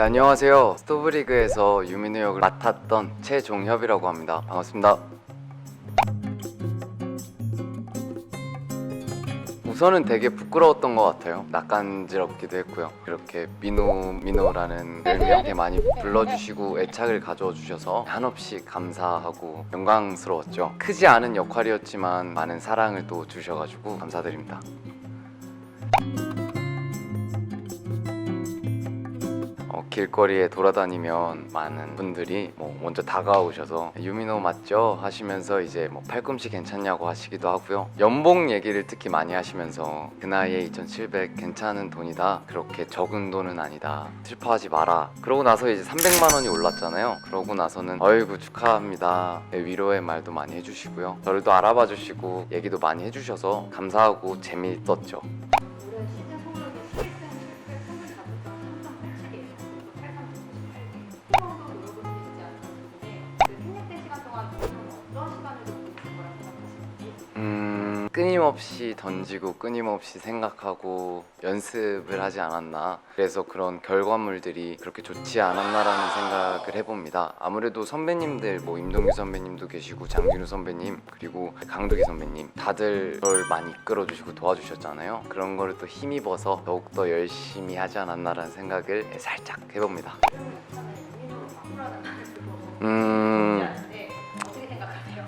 안녕하세요. 스토브리그에서 유민우 역을 맡았던 최종협이라고 합니다. 반갑습니다. 우선은 되게 부끄러웠던 것 같아요. 낯간지럽기도 했고요. 이렇게 민호 민호라는 별명 많이 불러주시고 애착을 가져와 주셔서 한없이 감사하고 영광스러웠죠. 크지 않은 역할이었지만 많은 사랑을 또 주셔가지고 감사드립니다. 길거리에 돌아다니면 많은 분들이 뭐 먼저 다가오셔서 유민호 맞죠? 하시면서 이제 뭐 팔꿈치 괜찮냐고 하시기도 하고요. 연봉 얘기를 특히 많이 하시면서 그 나이에 2,700 괜찮은 돈이다. 그렇게 적은 돈은 아니다. 슬퍼하지 마라. 그러고 나서 이제 300만 원이 올랐잖아요. 그러고 나서는 어이구 축하합니다. 네, 위로의 말도 많이 해주시고요. 저를 또 알아봐 주시고 얘기도 많이 해주셔서 감사하고 재미있었죠. 끊임없이 던지고 끊임없이 생각하고 연습을 하지 않았나. 그래서 그런 결과물들이 그렇게 좋지 않았나라는 생각을 해봅니다. 아무래도 선배님들, 뭐 임동규 선배님도 계시고 장진우 선배님 그리고 강두기 선배님 다들 저를 많이 이끌어주시고 도와주셨잖아요. 그런 거를 또 힘입어서 더욱 더 열심히 하지 않았나라는 생각을 살짝 해봅니다. 음.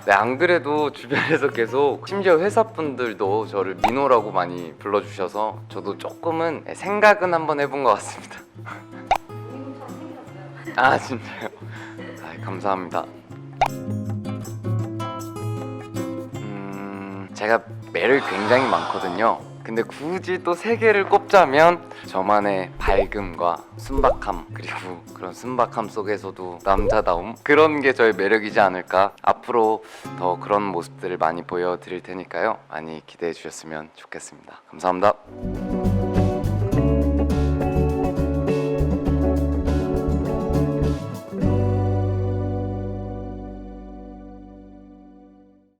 네, 안 그래도 주변에서 계속 심지어 회사 분들도 저를 민호라고 많이 불러주셔서 저도 조금은 생각은 한번 해본 것 같습니다. 아 진짜요? 아, 감사합니다. 음, 제가 매력이 굉장히 많거든요. 근데 굳이 또 세 개를 꼽자면 저만의 밝음과 순박함 그리고 그런 순박함 속에서도 남자다움? 그런 게 저의 매력이지 않을까? 앞으로 더 그런 모습들을 많이 보여드릴 테니까요. 많이 기대해 주셨으면 좋겠습니다. 감사합니다